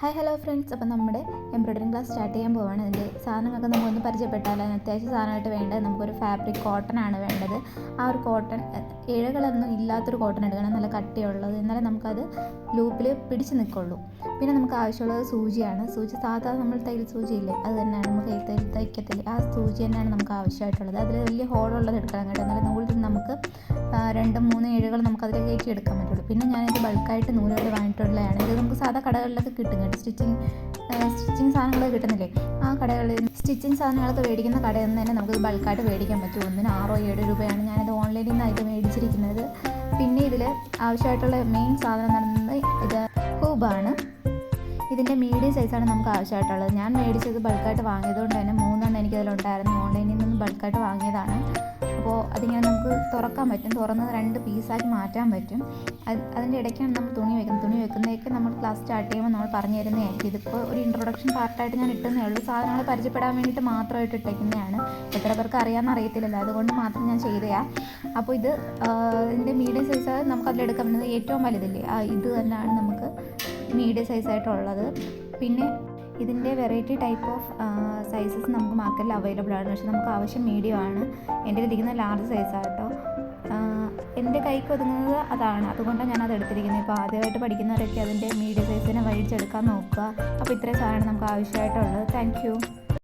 Hi hello friends അപ്പോൾ നമ്മുടെ embroidering class start ചെയ്യാൻ പോവാണ്. അതിന്റെ സാധനങ്ങളൊക്കെ നമുക്കൊന്ന് പരിചയപ്പെട്ടാൽ അതിന് അത്യാവശ്യം സാധനമായിട്ട് വേണ്ടത് നമുക്കൊരു ഫാബ്രിക് കോട്ടൺ ആണ് വേണ്ടത്. ആ ഒരു കോട്ടൺ ഇഴകളൊന്നും ഇല്ലാത്തൊരു കോട്ടൺ എടുക്കണം. നല്ല കട്ടിയുള്ളത്. എന്നാലേ നമുക്കത് ലൂപ്പിൽ പിടിച്ച് നിൽക്കുള്ളൂ. പിന്നെ നമുക്ക് ആവശ്യമുള്ളത് സൂചിയാണ്. സൂചി സാധാരണ നമ്മൾ തയ്യൽ സൂചിയില്ലേ? അത് തന്നെയാണ്. നമുക്ക് തയ്യൽ തയ്ക്കത്തില്ലേ? ആ സൂചി തന്നെയാണ് നമുക്ക് ആവശ്യമായിട്ടുള്ളത്. അതിൽ വലിയ ഹോളുള്ളത് എടുക്കണം കേട്ടോ. എന്നാലും നൂലിൽ നമുക്ക് രണ്ടും മൂന്ന് ഏഴുകൾ നമുക്ക് അതിലേക്ക് എടുക്കാൻ പറ്റുള്ളൂ. പിന്നെ ഞാനിത് ബൾക്കായിട്ട് നൂലുകൾ വാങ്ങിയിട്ടുള്ളതാണ്. ഇത് നമുക്ക് സാധാ കടകളിലൊക്കെ കിട്ടും കേട്ടോ. സ്റ്റിച്ചിങ് സ്റ്റിച്ചിങ് സാധനങ്ങളൊക്കെ കിട്ടുന്നില്ലേ? ആ കടകളിൽ സ്റ്റിച്ചിങ് സാധനങ്ങളൊക്കെ മേടിക്കുന്ന കടയിൽ നിന്ന് തന്നെ നമുക്ക് ബൾക്കായിട്ട് മേടിക്കാൻ പറ്റും. ഒന്നിന് ആറോ ഏഴോ രൂപയാണ് ഞാനിത് ഓൺലൈനിൽ നിന്നായിട്ട് മേടിച്ചിരിക്കുന്നത്. പിന്നെ ഇതിൽ ആവശ്യമായിട്ടുള്ള മെയിൻ സാധനം നടന്നത് ഇത് ഹൂബാണ്. ഇതിന്റെ മീഡിയം സൈസാണ് നമുക്ക് ആവശ്യമായിട്ടുള്ളത്. ഞാൻ മേടിച്ചത് ബൾക്കായിട്ട് വാങ്ങിയതുകൊണ്ട് തന്നെ മൂന്നെണ്ണം എനിക്കതിലുണ്ടായിരുന്നു. ഓൺലൈനിൽ നിന്ന് ബൾക്കായിട്ട് വാങ്ങിയതാണ്. അപ്പോൾ അതിങ്ങനെ നമുക്ക് തുറക്കാൻ പറ്റും. തുറന്ന് രണ്ട് പീസാക്കി മാറ്റാൻ പറ്റും. അത് അതിന്റെ ഇടയ്ക്കാണ് നമ്മൾ തുണി വെക്കുന്നത്. തുണി വെക്കുന്നതൊക്കെ നമ്മൾ ക്ലാസ് സ്റ്റാർട്ട് ചെയ്യുമ്പോൾ നമ്മൾ പറഞ്ഞു തരുന്നതായിരിക്കും. ഇതിപ്പോൾ ഒരു ഇൻട്രൊഡക്ഷൻ പാർട്ടായിട്ട് ഞാൻ ഇട്ടുന്നേ ഉള്ളൂ. സാധനങ്ങൾ പരിചയപ്പെടാൻ വേണ്ടിയിട്ട് മാത്രമായിട്ട് ഇട്ടേക്കുന്നതാണ്. എത്ര പേർക്ക് അറിയാമെന്ന് അറിയത്തില്ലല്ലോ. അതുകൊണ്ട് മാത്രം ഞാൻ ചെയ്തയാ. അപ്പോൾ ഇത് ഇതിന്റെ മീഡിയം സൈസ് നമുക്ക് അതിലെടുക്കാൻ പറ്റുന്നത്. ഏറ്റവും വലുതല്ലേ? ഇത് തന്നെയാണ് നമുക്ക് മീഡിയം സൈസായിട്ടുള്ളത് പിന്നെ ഇതിന്റെ വെറൈറ്റി ടൈപ്പ് ഓഫ് സൈസസ് നമുക്ക് മാർക്കറ്റിൽ അവൈലബിൾ ആണ്. പക്ഷെ നമുക്ക് ആവശ്യം മീഡിയം ആണ്. എന്റെ ഇരിക്കുന്ന ലാർജ് സൈസാണ് എന്റെ കൈക്ക് ഒതുങ്ങുന്നത് അതാണ്. അതുകൊണ്ടാണ് ഞാൻ അത് എടുത്തിരിക്കുന്നത്. ഇപ്പോൾ ആദ്യമായിട്ട് പഠിക്കുന്നവരൊക്കെ അതിന്റെ മീഡിയം സൈസിനെ വഴിച്ചെടുക്കാൻ നോക്കുക. അപ്പോൾ ഇത്രയും സാധനം നമുക്ക് ആവശ്യമായിട്ടുള്ളത്. താങ്ക്